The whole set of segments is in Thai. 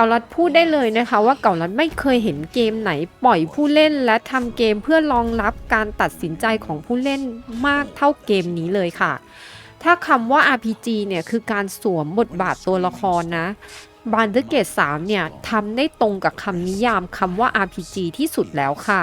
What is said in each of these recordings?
าลัดพูดได้เลยนะคะว่าเกาลัดไม่เคยเห็นเกมไหนปล่อยผู้เล่นและทำเกมเพื่อรองรับการตัดสินใจของผู้เล่นมากเท่าเกมนี้เลยค่ะ ถ้าคำว่า RPG เนี่ยคือการสวมบทบาทตัวละครนะบานเดอร์เกต3เนี่ยทำได้ตรงกับคำนิยามคำว่า RPG ที่สุดแล้วค่ะ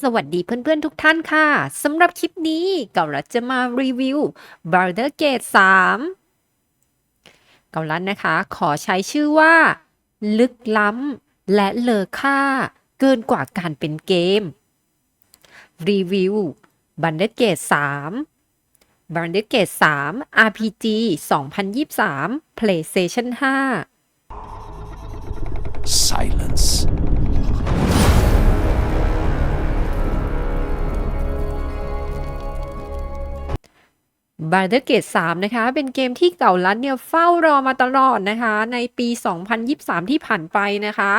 สวัสดีเพื่อนๆทุกท่านค่ะสำหรับคลิปนี้เกาลัดจะมารีวิว b a r d e r Gate 3 เกาลัดนะคะ ขอใช้ชื่อว่า ลึกล้ำและเลอค่า เกินกว่าการเป็นเกม รีวิว b a r d e r Gate 3 b a r d e r Gate 3 RPG 2023 PlayStation 5 Silence. บาร์เดอร์เกต3นะคะ เป็นเกมที่เก่าลัดเนี่ยเฝ้ารอมาตลอดนะคะ ในปี 2023 ที่ผ่านไปนะคะ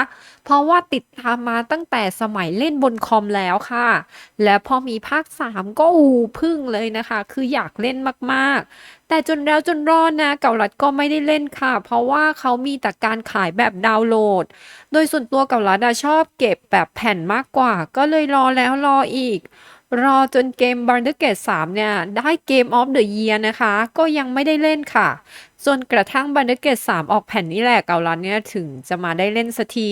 เพราะว่าติดตามมาตั้งแต่สมัยเล่นบนคอมแล้วค่ะ และพอมีภาค 3 ก็อูพึ่งเลยนะคะ คืออยากเล่นมากๆ แต่จนแล้วจนรอดนะ เก่าลัดก็ไม่ได้เล่นค่ะ เพราะว่าเขามีแต่การขายแบบดาวน์โหลด โดยส่วนตัวเก่าลัดชอบเก็บแบบแผ่นมากกว่า ก็เลยรอแล้วรออีก รอจนเกม b a r d e r Gate 3 เนี่ย ได้เกม of the Year นะคะ ก็ยังไม่ได้เล่นค่ะ จนกระทั่ง b a r d e r Gate 3 ออกแผ่นนี่แหละเกาลันเนี่ย ถึงจะมาได้เล่นสักที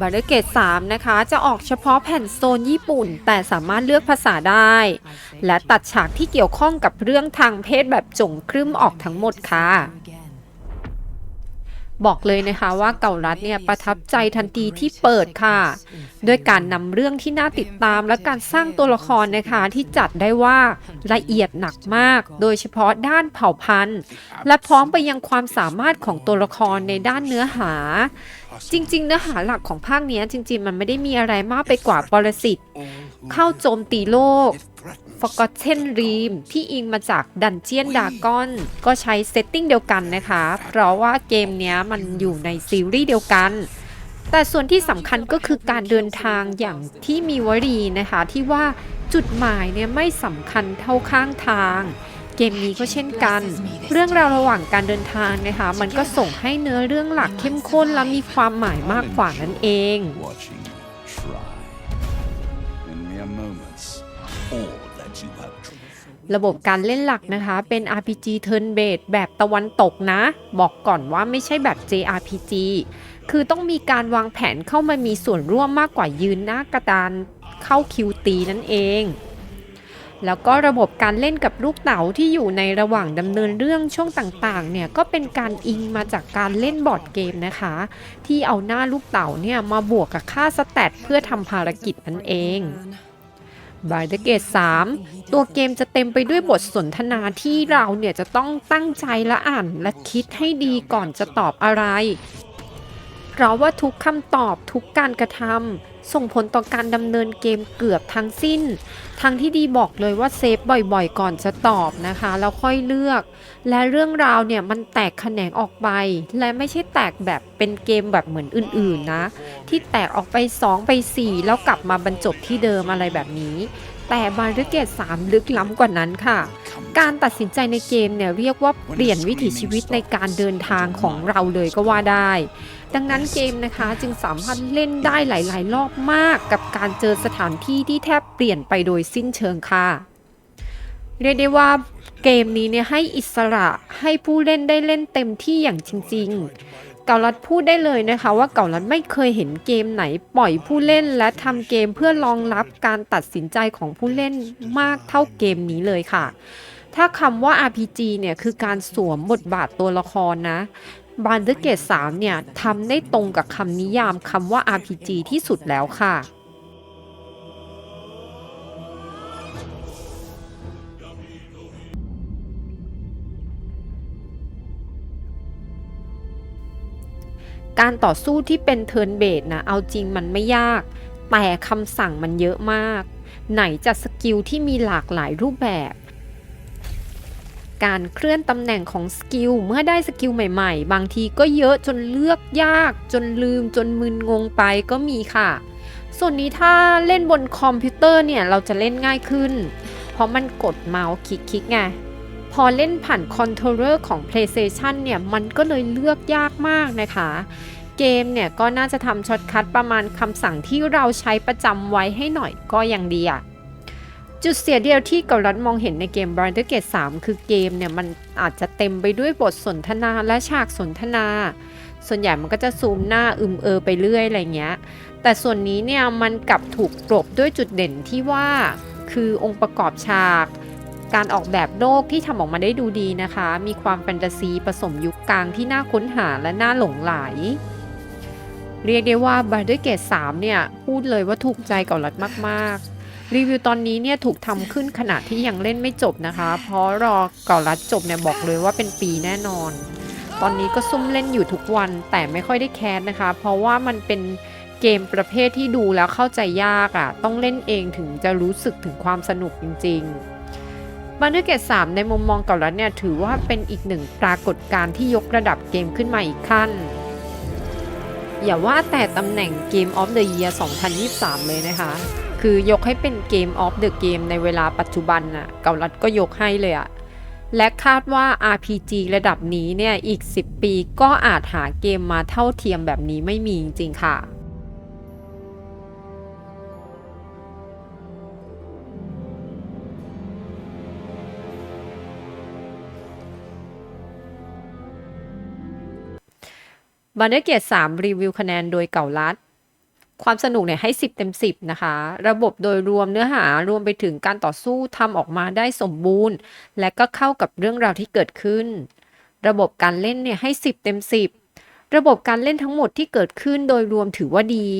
b a r d e r Gate 3นะคะ จะออกเฉพาะแผ่นโซนญี่ปุ่น แต่สามารถเลือกภาษาได้ และตัดฉากที่เกี่ยวข้องกับเรื่องทางเพศแบบจงครึ่มออกทั้งหมดค่ะ บอกเลยนะคะว่าเก่ารัดเนี่ยประทับใจทันทีที่เปิดค่ะ ด้วยการนำเรื่องที่น่าติดตามและการสร้างตัวละครนะคะที่จัดได้ว่าละเอียดหนักมาก โดยเฉพาะด้านเผ่าพันธุ์ และพร้อมไปยังความสามารถของตัวละครในด้านเนื้อหา จริง ๆ เนื้อหาหลักของภาคนี้จริง ๆ มันไม่ได้มีอะไรมากไปกว่าปรสิตเข้าโจมตีโลก Forgotten Realm ที่อิงมาจาก Dungeon Dragon ก็ใช้เซตติ้งเดียวกันนะคะ เพราะว่าเกมนี้มันอยู่ในซีรีส์เดียวกันแต่ส่วนที่สำคัญก็คือการเดินทางอย่างที่มีวลีนะคะ ที่ว่าจุดหมายเนี่ยไม่สำคัญเท่าข้างทาง เกมนี้ก็เช่นกัน เรื่องราวระหว่างการเดินทางนะคะ มันก็ส่งให้เนื้อเรื่องหลักเข้มข้นและมีความหมายมากกว่านั่นเอง ระบบการเล่นหลักนะคะ เป็น RPG Turn Based แบบตะวันตกนะ บอกก่อนว่าไม่ใช่แบบ JRPG คือต้องมีการวางแผนเข้ามามีส่วนร่วมมากกว่ายืนหน้ากระดานเข้าคิวตีนั่นเอง แล้วก็ระบบการเล่นกับลูกเต๋าที่อยู่ในระหว่างดำเนินเรื่องช่วงต่างๆ เนี่ยก็เป็นการอิงมาจากการเล่นบอร์ดเกมนะคะ ที่เอาหน้าลูกเต๋าเนี่ยมาบวกกับค่าสแตทเพื่อทำภารกิจนั่นเอง บายเดเกต3ตัวเกมจะเต็มไปด้วยบทสนทนาที่เราเนี่ยจะต้องตั้งใจและอ่านและคิดให้ดีก่อนจะตอบอะไร เพราะว่าทุกคำตอบทุกการกระทำ ส่งผลต่อการดำเนินเกมเกือบทั้งสิ้น ทางที่ดีบอกเลยว่าเซฟบ่อยๆ ก่อนจะตอบนะคะ แล้วค่อยเลือก และเรื่องราวเนี่ยมันแตกแขนงออกไป และไม่ใช่แตกแบบเป็นเกมแบบเหมือนอื่นๆนะ ที่แตกออกไป 2 ไป 4 แล้วกลับมาบรรจบที่เดิมอะไรแบบนี้ แต่บาร์เดเกต3ลึกล้ำกว่านั้นค่ะ การตัดสินใจในเกมเนี่ยเรียกว่าเปลี่ยนวิถีชีวิตในการเดินทางของเราเลยก็ว่าได้ ดังนั้นเกมนะคะจึงสามารถเล่นได้หลาย ๆ รอบมากกับการเจอสถานที่ที่แทบเปลี่ยนไปโดยสิ้นเชิงค่ะ เรียกได้ว่าเกมนี้เนี่ยให้อิสระให้ผู้เล่นได้เล่นเต็มที่อย่างจริง ๆ เกาลัดพูดได้เลยนะคะว่าเกาลัดไม่เคยเห็นเกมไหนปล่อยผู้เล่นและทำเกมเพื่อรองรับการตัดสินใจของผู้เล่นมากเท่าเกมนี้เลยค่ะ ถ้าคำว่า RPG เนี่ยคือการสวมบทบาทตัวละครนะบานเดอร์เกต3เนี่ยทำได้ตรงกับคำนิยามคำว่า RPG ที่สุดแล้วค่ะ การต่อสู้ที่เป็นเทิร์นเบสนะเอาจริงมันไม่ยาก แต่คำสั่งมันเยอะมาก ไหนจะสกิลที่มีหลากหลายรูปแบบ การเคลื่อนตำแหน่งของสกิลเมื่อได้สกิลใหม่ๆ บางทีก็เยอะจนเลือกยาก จนลืมจนมึนงงไปก็มีค่ะ ส่วนนี้ถ้าเล่นบนคอมพิวเตอร์เนี่ยเราจะเล่นง่ายขึ้น เพราะมันกดเมาส์คลิกๆไง อเล่นผ่านคอนโทรลเลอร์ของ PlayStation เนี่ยมันก็เลยเลือกยากมากนะคะเกมเนี่ยก็น่าจะทำช็อตคัทประมาณคำสั่งที่เราใช้ประจำไว้ให้หน่อยก็ยังดีอะจุดเสียเดียวที่กาลัดมองเห็นในเกม b r i d e r Gate 3 คือเกมเนี่ยมันอาจจะเต็มไปด้วยบทสนทนาและฉากสนทนา ส่วนใหญ่มันก็จะซูมหน้าอึมเออไปเรื่อยอะไรเงี้ย แต่ส่วนนี้เนี่ยมันกลับถูกกลบด้วยจุดเด่นที่ว่า คือองค์ประกอบฉาก การออกแบบโลกที่ทำออกมาได้ดูดีนะคะ มีความแฟนตาซีผสมยุคกลางที่น่าค้นหาและน่าหลงไหล เรียกได้ว่า b a r d e r Gate 3เนี่ย พูดเลยว่าถูกใจเก่าลัดมาก ๆ รีวิวตอนนี้เนี่ยถูกทำขึ้นขณะที่ยังเล่นไม่จบนะคะ เพราะรอเก่าลัดจบเนี่ยบอกเลยว่าเป็นปีแน่นอน ตอนนี้ก็ซุ่มเล่นอยู่ทุกวันแต่ไม่ค่อยได้แคสนะคะ เพราะว่ามันเป็นเกมประเภทที่ดูแล้วเข้าใจยากอะ่ะ ต้องเล่นเองถึงจะรู้สึกถึงความสนุกจริง ๆ บันทึกเกต3ในมุมมองเก่าลัดเนี่ยถือว่าเป็นอีกหนึ่งปรากฏการณ์ที่ยกระดับเกมขึ้นมาอีกขั้น อย่าว่าแต่ตำแหน่ง Game of the Year 2023 เลยนะคะ คือยกให้เป็น Game of the Game ในเวลาปัจจุบันน่ะเกาลัดก็ยกให้เลยอะและคาดว่า RPG ระดับนี้เนี่ยอีก 10 ปีก็อาจหาเกมมาเท่าเทียมแบบนี้ไม่มีจริงๆค่ะ บันเดอร์เกต3รีวิวคะแนนโดยเก่าลัด ความสนุกเนี่ยให้ 10 เต็ม 10 นะคะ ระบบโดยรวมเนื้อหารวมไปถึงการต่อสู้ทำออกมาได้สมบูรณ์ และก็เข้ากับเรื่องราวที่เกิดขึ้น ระบบการเล่นเนี่ยให้ 10 เต็ม 10 ระบบการเล่นทั้งหมดที่เกิดขึ้นโดยรวมถือว่าดี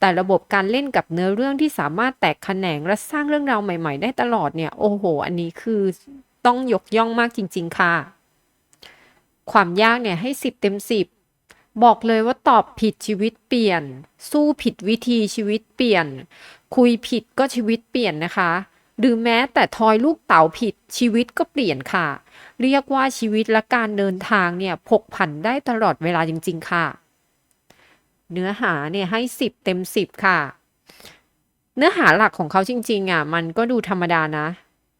แต่ระบบการเล่นกับเนื้อเรื่องที่สามารถแตกแขนงและสร้างเรื่องราวใหม่ ๆ ได้ตลอดเนี่ยโอ้โห อันนี้คือต้องยกย่องมากจริง ๆ ค่ะ ความยากเนี่ยให้ 10 เต็ม 10 บอกเลยว่าตอบผิดชีวิตเปลี่ยน สู้ผิดวิธีชีวิตเปลี่ยน คุยผิดก็ชีวิตเปลี่ยนนะคะ หรือแม้แต่ทอยลูกเต๋าผิดชีวิตก็เปลี่ยนค่ะ เรียกว่าชีวิตและการเดินทางเนี่ยผกผันได้ตลอดเวลาจริง ๆ ค่ะ เนื้อหาเนี่ยให้ 10 เต็ม 10 ค่ะ เนื้อหาหลักของเขาจริง ๆ อะ มันก็ดูธรรมดานะ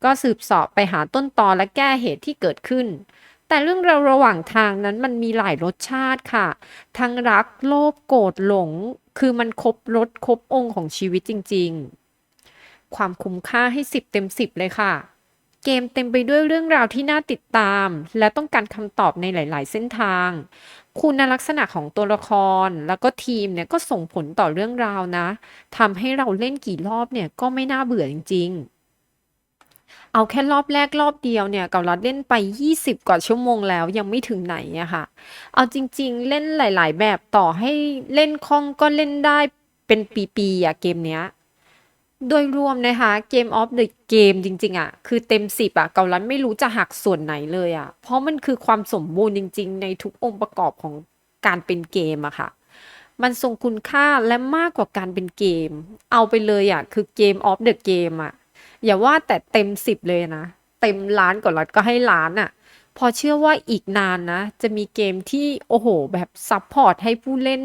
ก็สืบสอบไปหาต้นตอและแก้เหตุที่เกิดขึ้น แต่เรื่องราวระหว่างทางนั้นมันมีหลายรสชาติค่ะ ทั้งรักโลภโกรธหลง คือมันครบรสครบองค์ของชีวิตจริง ๆ ความคุ้มค่าให้ 10 เต็ม 10 เลยค่ะ เกมเต็มไปด้วยเรื่องราวที่น่าติดตาม และต้องการคำตอบในหลาย ๆ เส้นทาง คุณลักษณะของตัวละครแล้วก็ทีมเนี่ยก็ส่งผลต่อเรื่องราวนะทำให้เราเล่นกี่รอบเนี่ยก็ไม่น่าเบื่อจริง ๆ เอาแค่รอบแรกรอบเดียวเนี่ยเกาลัดเล่นไป 20 กว่าชั่วโมงแล้วยังไม่ถึงไหนอะค่ะ เอาจริง ๆ เล่นหลาย ๆ แบบต่อให้เล่นคล่องก็เล่นได้เป็นปีๆอะเกมเนี้ยโดยรวมนะคะเกมออฟเดอะเกมจริง ๆอะคือเต็ม10อะเกาลัดไม่รู้จะหักส่วนไหนเลยอะเพราะมันคือความสมบูรณ์จริง ๆ ในทุกองค์ประกอบของการเป็นเกมอะค่ะ มันทรงคุณค่าและมากกว่าการเป็นเกม เอาไปเลยอะคือเกมออฟเดอะเกมอะ อย่าว่าแต่เต็มสิบเลยนะ เต็มล้านกว่าลัดก็ให้ล้านอะพอเชื่อว่าอีกนานนะ จะมีเกมที่โอ้โห แบบซัพพอร์ตให้ผู้เล่น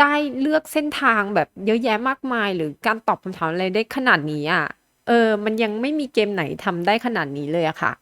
ได้เลือกเส้นทางแบบเยอะแยะมากมาย หรือการตอบคำถามอะไรได้ขนาดนี้อะเออ มันยังไม่มีเกมไหนทำได้ขนาดนี้เลยอะค่ะ